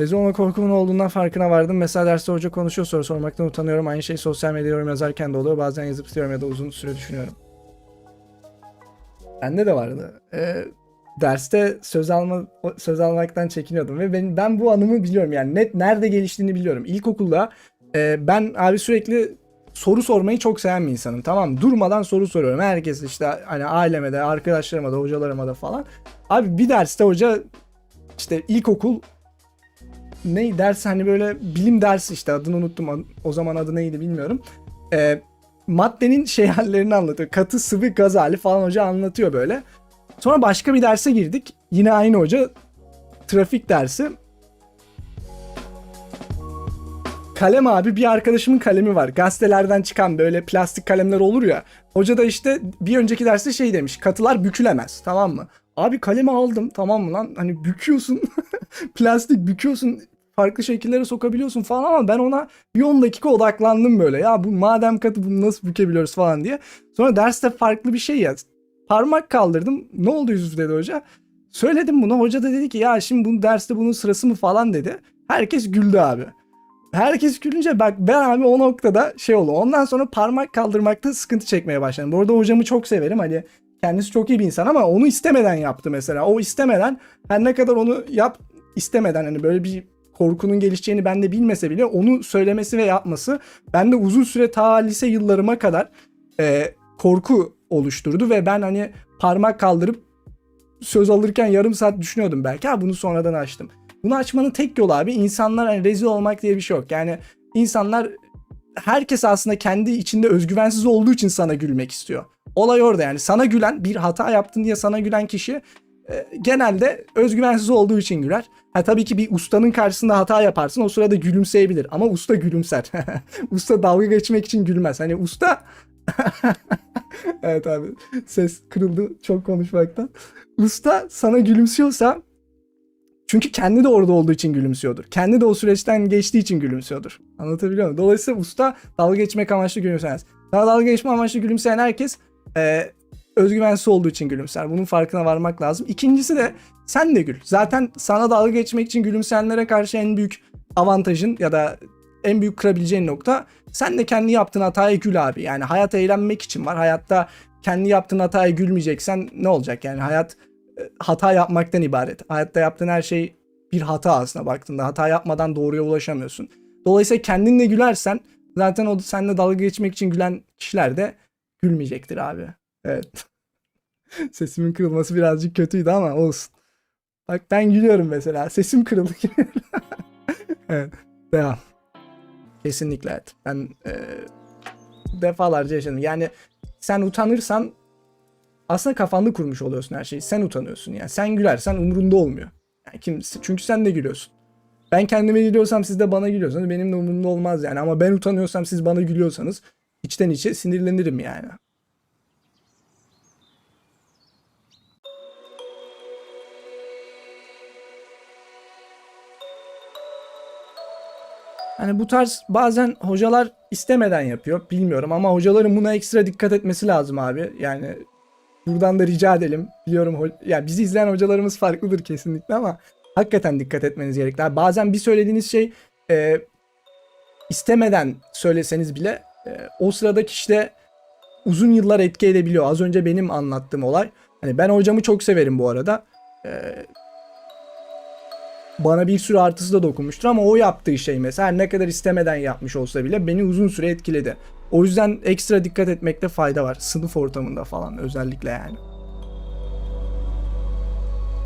Rezil olma korkumun olduğundan farkına vardım. Mesela derste hoca konuşuyor soru sormaktan utanıyorum. Aynı şey sosyal medyada yorum yazarken de oluyor. Bazen yazıp istiyorum ya da uzun süre düşünüyorum. Bende de vardı. Ee, derste söz alma söz almaktan çekiniyordum ve ben ben bu anımı biliyorum yani net nerede geliştiğini biliyorum. İlkokulda e, ben abi sürekli soru sormayı çok seven bir insanım tamam? Durmadan soru soruyorum. Herkes işte hani aileme de, arkadaşlarıma da, hocalarıma da falan. Abi bir derste hoca işte ilkokul ne ders hani böyle bilim dersi işte adını unuttum. O zaman adı neydi bilmiyorum. Ee, maddenin şey hallerini anlatıyor. Katı, sıvı, gaz hali falan hoca anlatıyor böyle. Sonra başka bir derse girdik. Yine aynı hoca. Trafik dersi. Kalem abi bir arkadaşımın kalemi var. Gazetelerden çıkan böyle plastik kalemler olur ya. Hoca da işte bir önceki derste şey demiş. Katılar bükülemez tamam mı? Abi kalemi aldım tamam mı lan? Hani büküyorsun. plastik büküyorsun. Farklı şekillere sokabiliyorsun falan ama ben ona bir 10 dakika odaklandım böyle. Ya bu madem katı bunu nasıl bükebiliyoruz falan diye. Sonra derste farklı bir şey ya. Parmak kaldırdım. Ne oldu Yusuf dedi hoca. Söyledim bunu. Hoca da dedi ki ya şimdi bu derste bunun sırası mı falan dedi. Herkes güldü abi. Herkes gülünce bak ben abi o noktada şey oldu. Ondan sonra parmak kaldırmakta sıkıntı çekmeye başladım. Bu arada hocamı çok severim. Hani kendisi çok iyi bir insan ama onu istemeden yaptı mesela. O istemeden her ne kadar onu yap istemeden hani böyle bir korkunun gelişeceğini ben de bilmese bile onu söylemesi ve yapması bende uzun süre ta lise yıllarıma kadar e, korku oluşturdu ve ben hani parmak kaldırıp söz alırken yarım saat düşünüyordum belki. Ha bunu sonradan açtım. Bunu açmanın tek yolu abi insanlar hani rezil olmak diye bir şey yok. Yani insanlar herkes aslında kendi içinde özgüvensiz olduğu için sana gülmek istiyor. Olay orada yani sana gülen bir hata yaptın diye sana gülen kişi e, genelde özgüvensiz olduğu için güler. Ha tabii ki bir ustanın karşısında hata yaparsın o sırada gülümseyebilir ama usta gülümser. usta dalga geçmek için gülmez. Hani usta evet abi ses kırıldı çok konuşmaktan. Usta sana gülümsüyorsa çünkü kendi de orada olduğu için gülümsüyordur. Kendi de o süreçten geçtiği için gülümsüyordur. Anlatabiliyor muyum? Dolayısıyla usta dalga geçmek amaçlı gülümsemez. Daha dalga geçme amaçlı gülümseyen herkes e, özgüvensiz olduğu için gülümser. Bunun farkına varmak lazım. İkincisi de sen de gül. Zaten sana dalga geçmek için gülümseyenlere karşı en büyük avantajın ya da en büyük kırabileceğin nokta sen de kendi yaptığın hataya gül abi. Yani hayat eğlenmek için var. Hayatta kendi yaptığın hataya gülmeyeceksen ne olacak? Yani hayat e, hata yapmaktan ibaret. Hayatta yaptığın her şey bir hata aslında baktığında. Hata yapmadan doğruya ulaşamıyorsun. Dolayısıyla kendinle gülersen zaten o seninle dalga geçmek için gülen kişiler de gülmeyecektir abi. Evet. Sesimin kırılması birazcık kötüydü ama olsun. Bak ben gülüyorum mesela. Sesim kırıldı. evet. Devam. Kesinlikle evet. Ben e, defalarca yaşadım. Yani sen utanırsan aslında kafanda kurmuş oluyorsun her şeyi. Sen utanıyorsun yani. Sen gülersen umurunda olmuyor. Yani kim, çünkü sen de gülüyorsun. Ben kendime gülüyorsam siz de bana gülüyorsanız benim de umurumda olmaz yani. Ama ben utanıyorsam siz bana gülüyorsanız içten içe sinirlenirim yani. Hani bu tarz bazen hocalar istemeden yapıyor bilmiyorum ama hocaların buna ekstra dikkat etmesi lazım abi. Yani buradan da rica edelim. Biliyorum ya bizi izleyen hocalarımız farklıdır kesinlikle ama hakikaten dikkat etmeniz gerekli. Abi bazen bir söylediğiniz şey e, istemeden söyleseniz bile e, o sırada kişide uzun yıllar etki edebiliyor. Az önce benim anlattığım olay. Hani ben hocamı çok severim bu arada. E, bana bir sürü artısı da dokunmuştur ama o yaptığı şey mesela ne kadar istemeden yapmış olsa bile beni uzun süre etkiledi. O yüzden ekstra dikkat etmekte fayda var. Sınıf ortamında falan özellikle yani.